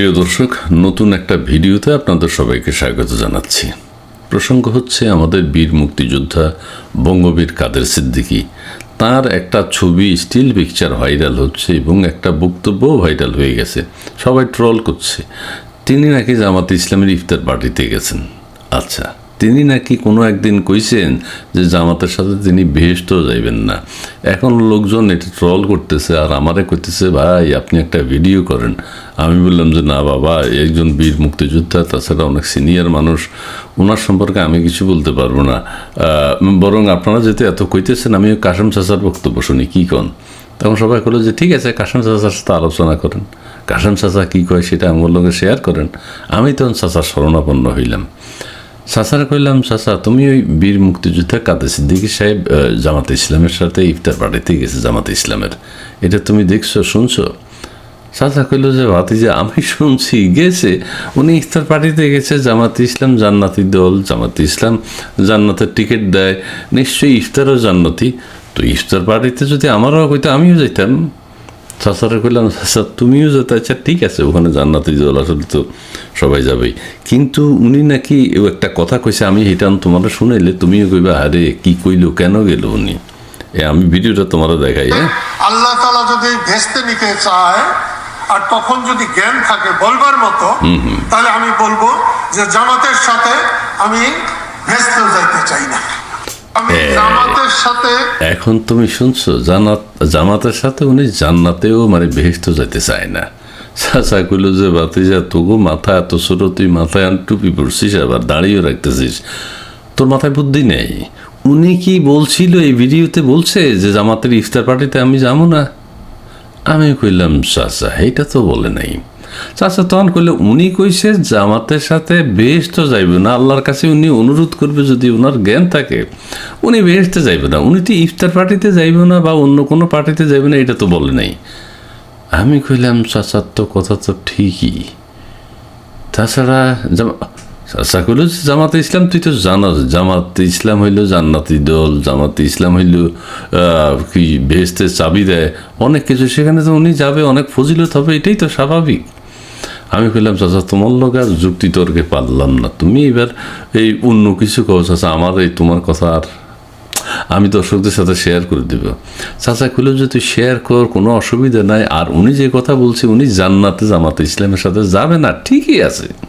প্রিয় দর্শক, নতুন একটা ভিডিওতে আপনাদের সবাইকে স্বাগত জানাচ্ছি। প্রসঙ্গ হচ্ছে আমাদের বীর মুক্তিযোদ্ধা বঙ্গবীর কাদের সিদ্দিকী। তার একটা ছবি স্টিল পিকচার ভাইরাল হচ্ছে এবং একটা বক্তব্যও ভাইরাল হয়ে গেছে। সবাই ট্রল করছে। তিনি নাকি জামাতে ইসলামের ইফতার পার্টিতে গেছেন। আচ্ছা তিনি নাকি কোনো একদিন কইছেন যে জামাতের সাথে তিনি বেহেস্টও যাইবেন না। এখন লোকজন এটা ট্রল করতেছে আর আমারে করতেছে ভাই, আপনি একটা ভিডিও করেন। আমি বললাম যে, না বাবা, একজন বীর মুক্তিযোদ্ধা, তাছাড়া অনেক সিনিয়র মানুষ। ওনার সম্পর্কে আমি কিছু বলতে পারব না। বরং আপনারা যেতে এত কইতেছেন আমি কাসম চাচার বক্তব্য শুনি, কী কন? তখন সবাই করল যে, ঠিক আছে কাসম চাচার সাথে আলোচনা করেন। কাসম চাচা কী কয় সেটা আমার লোকে শেয়ার করেন। আমি তখন চাচার শরণাপন্ন হইলাম। চাচারা কইলাম চাচা তুমি ওই বীর মুক্তিযোদ্ধা কাদের সিদ্দিকী সাহেব জামাতে ইসলামের সাথে ইফতার পার্টিতে গেছে, জামাতে ইসলামের? এটা তুমি দেখছ, শুনছো? চাচা কইল যে, ভাতিজা, আমি শুনছি, গেছে। উনি ইফতার পার্টিতে গেছে, জামাতে ইসলাম, জান্নাতি দল, জামাতে ইসলাম, জান্নাতের টিকিট দেয়। নিশ্চয়ই ইফতারও জান্নাতি। তো ইফতার পার্টিতে যদি আমারও কইতো আমিও যাইতাম। চাচারা কইলাম চাচা তুমিও যেতে আচ্ছা ঠিক আছে ওখানে জান্নাতি দল আসলে তো সবাই যাবেই। কিন্তু উনি নাকি ও একটা কথা কইছে আমি এটা তোমার শুনাইলে তুমিও কইবা আরে কি কইলো কেন গেল উনি? এ আমি ভিডিওটা তোমারও দেখাই হ্যাঁ? আল্লাহ তালা যদি ভেস্তে নিতে চায় আর তখন যদি জ্ঞান থাকে বলবার মতো তাহলে আমি বলব যে জামাতের সাথে আমি ভেস্তেও যাইতে চাই না। জামাতের সাথে এখন তুমি শুনছো জান্নাত জামাতের সাথে উনি জান্নাতেও মানে বেহেস্ত যেতে চায় না। চাচা কইল যে বাতিজা তবু মাথা এত ছোট তুই মাথায় আন টুপি পড়ছিস আবার দাঁড়িয়েও রাখতেছিস। তোর মাথায় বুদ্ধি নেই। উনি কি বলছিল এই ভিডিওতে? বলছে যে জামাতের ইফতার পার্টিতে আমি যাব না। আমি কইলাম চাচা এইটা তো বলে নাই। চাচা, তখন করলে উনি কইছে, জামাতের সাথে বেশ তো যাইবে না। আল্লাহর কাছে উনি অনুরোধ করবে যদি ওনার জ্ঞান থাকে। উনি বেহেস্তে যাইবে না। উনি তো ইফতার পার্টিতে যাইবে না বা অন্য কোনো পার্টিতে যাইবে না, এটা তো বলে নাই। আমি কইলাম চাচার তো কথা তো ঠিকই। তাছাড়া জামা- চাচা কইল জামাতে ইসলাম, তুই তো জানাস, জামাতে ইসলাম হইল জান্নাতি দল, জামাতে ইসলাম হইল কি বেহেস্তে চাবি দেয়, অনেক কিছু। সেখানে তো উনি যাবে, অনেক ফজিলত হবে, এটাই তো স্বাভাবিক। আমি কইলাম, চাচা, তোমার লোক আর যুক্তি তর্কে পারলাম না। তুমি এবার এই অন্য কিছু কও, চাচা, আমার এই তোমার কথা আর আমি দর্শকদের সাথে শেয়ার করে দেব। চাচা খুলে যে, তুই শেয়ার কর, কোনো অসুবিধা নাই। আর উনি যে কথা বলছে, উনি জান্নাতে জামাতে ইসলামের সাথে যাবে না, ঠিকই আছে।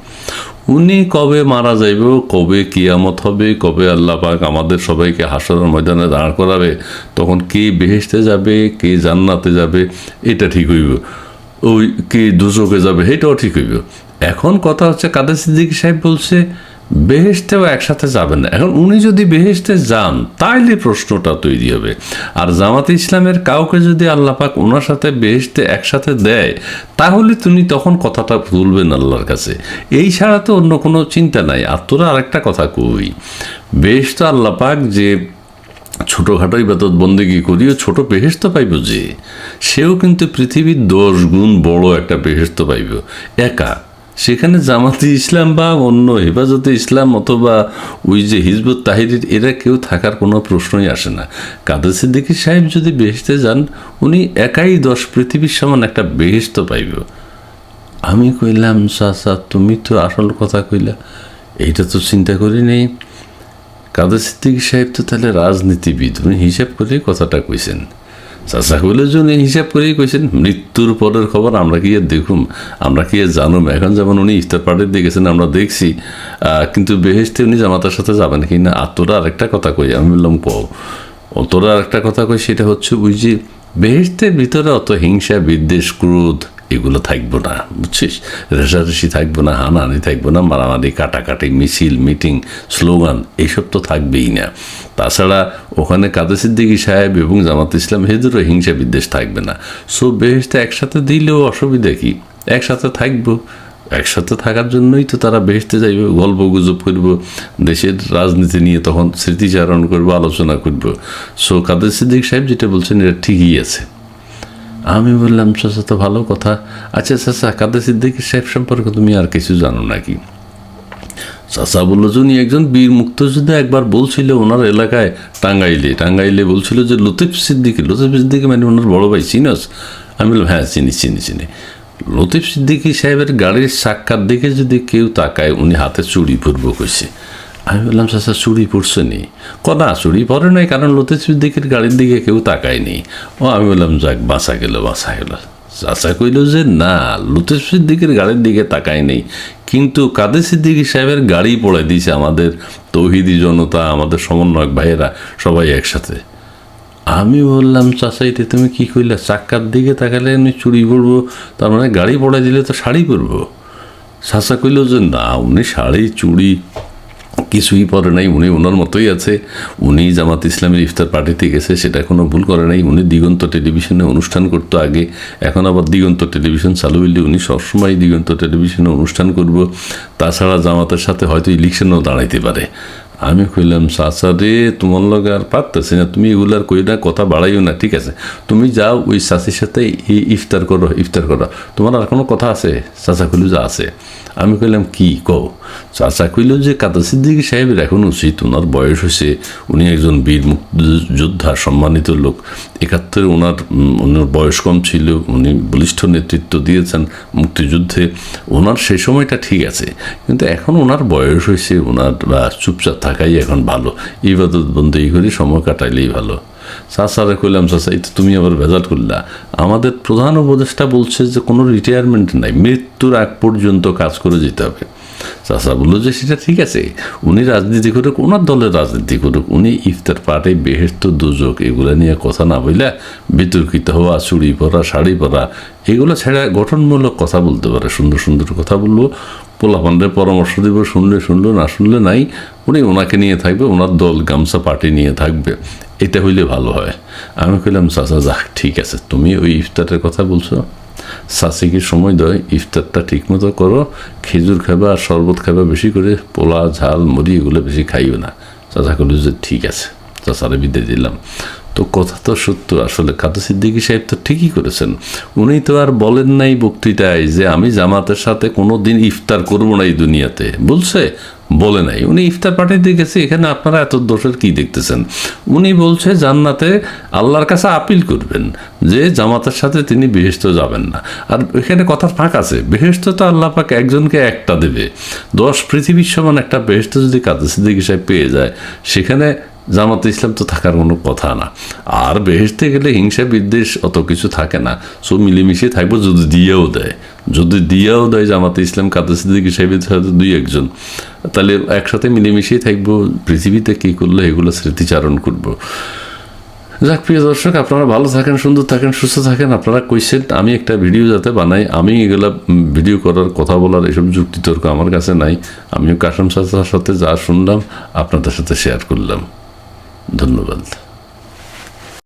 উনি কবে মারা যাইব, কবে কিয়ামত হবে, কবে আল্লাহ পাক আমাদের সবাইকে হাসরের ময়দানে দাঁড় করাবে, তখন কে বেহেস্তে যাবে, কে জান্নাতে যাবে, এটা ঠিক হইব। ওই কে দুচোকে যাবে, এটাও ঠিক হইব। এখন কথা হচ্ছে কাদের সিদ্দিকী সাহেব বলছে বেহেস্তেও একসাথে যাবেন না। এখন উনি যদি বেহেস্তে যান, তাইলে প্রশ্নটা তৈরি হবে। আর জামাতে ইসলামের কাউকে যদি আল্লাপাক ওনার সাথে বেহেস্তে একসাথে দেয়, তাহলে তুমি তখন কথাটা তুলবেন আল্লাহর কাছে। এই ছাড়া তো অন্য কোনো চিন্তা নাই। আর তোরা আরেকটা কথা কই বেশ তো আল্লাপাক যে ছোটোখাটো ইবাদত বন্দেগি করিও ছোট বেহেস্ত পাইব যে, সেও কিন্তু পৃথিবীর দশ গুণ বড় একটা বেহেস্ত পাইব। একা। সেখানে জামাতে ইসলাম বা অন্য হেফাজতে ইসলাম অথবা ওই যে হিজবুত তাহিরির, এরা কেউ থাকার কোনো প্রশ্নই আসে না। কাদের সিদ্দিকী সাহেব যদি বেহেস্তে যান, উনি একাই দশ পৃথিবীর সমান একটা বেহেস্ত পাইব। আমি কইলাম চাচা তুমি তো আসল কথা কইলা। এইটা তো চিন্তা করি নেই। কাদের সিদ্দিকী সাহেব তো তাহলে রাজনীতিবিদ, উনি হিসাব করেই কথাটা কইছেন। চাচা কইলে জন্য হিসাব করেই কইছেন, মৃত্যুর পরের খবর আমরা কি আর দেখুম? আমরা কি আর জানুম? এখন যেমন উনি ইফতার পার্টির দিয়ে গেছেন, আমরা দেখছি কিন্তু বেহেস্তে উনি জামাতার সাথে যাবেন কি না? আর তোরা আরেকটা কথা কই, আমি বললাম ও তোরা আরেকটা কথা কই, সেটা হচ্ছে যে বেহেস্তের ভিতরে অত হিংসা, বিদ্বেষ, ক্রোধ এগুলো থাকব না, বুঝছিস? রেশারেশি থাকব না, হানাহানি থাকব না, মারামারি, কাটাকাটি, মিছিল, মিটিং, স্লোগান, এইসব তো থাকবেই না। তাছাড়া ওখানে কাদের সিদ্দিকী সাহেব এবং জামাত ইসলাম হেদেরও হিংসা বিদ্বেষ থাকবে না। সো বেহেস্তে একসাথে দিলেও অসুবিধা কি? একসাথে থাকব। একসাথে থাকার জন্যই তো তারা বেহেস্তে যাইবে, গল্প গুজব করব, দেশের রাজনীতি নিয়ে তখন স্মৃতিচারণ করব, আলোচনা করব। সো কাদের সিদ্দিক সাহেব যেটা বলছেন, এটা ঠিকই আছে। আমি বললাম, চাচা, তো ভালো কথা। আচ্ছা চাচা, কাদের সিদ্দিকী সাহেব সম্পর্কে তুমি আর কিছু জানো নাকি? চাচা বলল, যে উনি একজন বীর মুক্তিযোদ্ধা একবার বলছিল ওনার এলাকায় টাঙ্গাইলে টাঙ্গাইলে বলছিল যে লতিফ সিদ্দিকি লতিফ সিদ্দিকি মানে ওনার বড় ভাই চিনস আমি বললাম হ্যাঁ চিনি চিনি চিনি। লতিফ সিদ্দিকী সাহেবের গাড়ির সাক্ষাৎ দিকে যদি কেউ তাকায়, উনি হাতে চুড়ি পরব কইছে। আমি বললাম চাচা চুড়ি পড়ছে নি। কনা চুড়ি পরে নাই, কারণ লতিফ সিদ্দিকের গাড়ির দিকে কেউ তাকায়নি ও, আমি বললাম, যাক, বাঁচা গেল বাঁচা গেল। চাচা কইল যে, না লতিফ সিদ্দিকের গাড়ির দিকে তাকায় নেই। কিন্তু কাদের সিদ্দিকী সাহেবের গাড়ি পড়ে দিয়েছে আমাদের তৌহিদি জনতা, আমাদের সমন্বয়ক ভাইয়েরা, সবাই একসাথে। আমি বললাম, চাচা, এটা তুমি কি কইলা? চাক্কার দিকে তাকালে আমি চুরি পরবো তার মানে গাড়ি পড়াই দিলে তো শাড়ি পরবো? চাচা কইল যে, না, উনি শাড়ি চুড়ি কিছুই পরে নাই, উনি ওনার মতোই আছে। উনি জামাত ইসলামের ইফতার পার্টিতে গেছে, সেটা কোনো ভুল করে নাই। উনি দিগন্ত টেলিভিশনে অনুষ্ঠান করতো আগে, এখন আবার দিগন্ত টেলিভিশন চালু হইলে উনি সবসময় দিগন্ত টেলিভিশনে অনুষ্ঠান করব। তাছাড়া জামাতের সাথে হয়তো ইলেকশনেও দাঁড়াইতে পারে। আমি কইলাম, চাচা রে, তোমার লগে আর পারতেছি না। তুমি এগুলার কই না কথা বাড়াইও না, ঠিক আছে? তুমি যাও, ওই চাচির সাথে ইফতার করো ইফতার করো। তোমার আর কোনো কথা আছে? চাচা কইল, যে আছে। আমি কইলাম, কি কও? চাচা কইল যে কাদা সিদ্দিকী সাহেবের এখন উচিত ওনার বয়স হয়েছে উনি একজন বীর মুক্তিযোদ্ধা, সম্মানিত লোক। একাত্তরে ওনার ওনার বয়স কম ছিল, উনি বলিষ্ঠ নেতৃত্ব দিয়েছেন মুক্তিযুদ্ধে। ওনার সেই সময়টা ঠিক আছে, কিন্তু এখন ওনার বয়স হয়েছে ওনার চুপচাপ থাকাই এখন ভালো। ইবাদত বন্দি করি, সময় কাটাইলেই ভালো। চাচারে কইলাম, চাচা, এই তো তুমি আবার ভেজাল করলা। আমাদের প্রধান উপদেষ্টা বলছে যে, কোনো রিটায়ারমেন্ট নাই, মৃত্যুর আগ পর্যন্ত কাজ করে যেতে হবে। চাচা বলল যে, সেটা ঠিক আছে। উনি রাজনীতি করুক, ওনার দলের রাজনীতি করুক। উনি ইফতার পাটে বেহেস্ত দুযোগ এগুলো নিয়ে কথা না বললে বিতর্কিত হওয়া চুড়ি পরা, শাড়ি পরা, এগুলো ছেড়ে গঠনমূলক কথা বলতে পারে। সুন্দর সুন্দর কথা বলব পোলাপানদের পরামর্শ দিব, শুনলে শুনলো, না শুনলে নাই, উনি ওনাকে নিয়ে থাকবে, ওনার দল, গামছা পার্টি নিয়ে থাকবে। এটা হইলে ভালো হয়। আমি কইলাম, চাচা, যাক, ঠিক আছে, তুমি ওই ইফতারের কথা বলছো। সাসিকে সময় দেয়? ইফতারটা ঠিক মতো করো, খেজুর খাবে আর শরবত খাবে বেশি করে, পোলা, ঝাল, মুড়ি এগুলো বেশি খাইও না। চাচা করল যে, ঠিক আছে। চাচারে বিদায় দিলাম। তো কথা তো সত্য। আসলে কাদা সিদ্দিকী সাহেব তো ঠিকই করেছেন। উনি তো আর বলেন নাই বক্তৃতায় যে আমি জামাতের সাথে কোনো দিন ইফতার করব না এই দুনিয়াতে। বলছে? বলে নাই। উনি ইফতার পার্টিতে গেছে। এখানে আপনারা এত দোষের কি দেখতেছেন? উনি বলছে, জান্নাতে আল্লাহর কাছে আপিল করবেন যে জামাতের সাথে তিনি বেহেস্ত যাবেন না। আর এখানে কথার ফাঁক আছে। বেহেস্ত তো আল্লাহ পাক একজনকে একটা দেবে। দশ পৃথিবীর সমান একটা বেহেস্ত যদি কাদের সিদ্দিকী সাহেব পেয়ে যায়, সেখানে জামাতে ইসলাম তো থাকার কোনো কথা না। আর বেহেসতে গেলে হিংসা, বিদ্বেষ অত কিছু থাকে না। সো মিলেমিশে থাকব যদি দিয়েও দেয়। যদি দিয়েও দেয় জামাতে ইসলাম, কাদের সিদ্দিকী হয়তো দুই একজন। তাহলে একসাথে মিলেমিশেই থাকব। পৃথিবীতে কী করলে, এগুলো স্মৃতিচারণ করব। যাক, প্রিয় দর্শক, আপনারা ভালো থাকেন, সুন্দর থাকেন, সুস্থ থাকেন। আপনারা কইছেন আমি একটা ভিডিও যাতে বানাই। আমি এগুলা ভিডিও করার কথা বলার এসব যুক্তিতর্ক আমার কাছে নাই। আমিও চাচার সাথে যা শুনলাম, আপনাদের সাথে শেয়ার করলাম। ধন্যবাদ।